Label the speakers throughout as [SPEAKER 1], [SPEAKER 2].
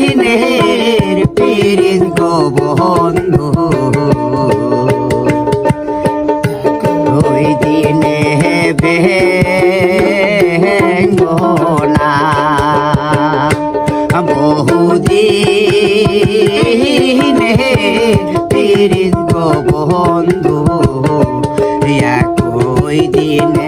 [SPEAKER 1] দিনের পীড়িত গবন্ধু ওই দিনে বেঙ্গনা বহুদিনে পীড়িত গবন্ধু এক ওই দিনে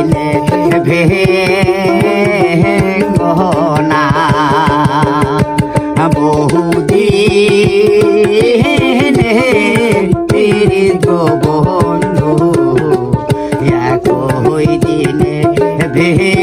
[SPEAKER 1] দিলে গহনা বহুদিন বন্ধু এক দিনে ভে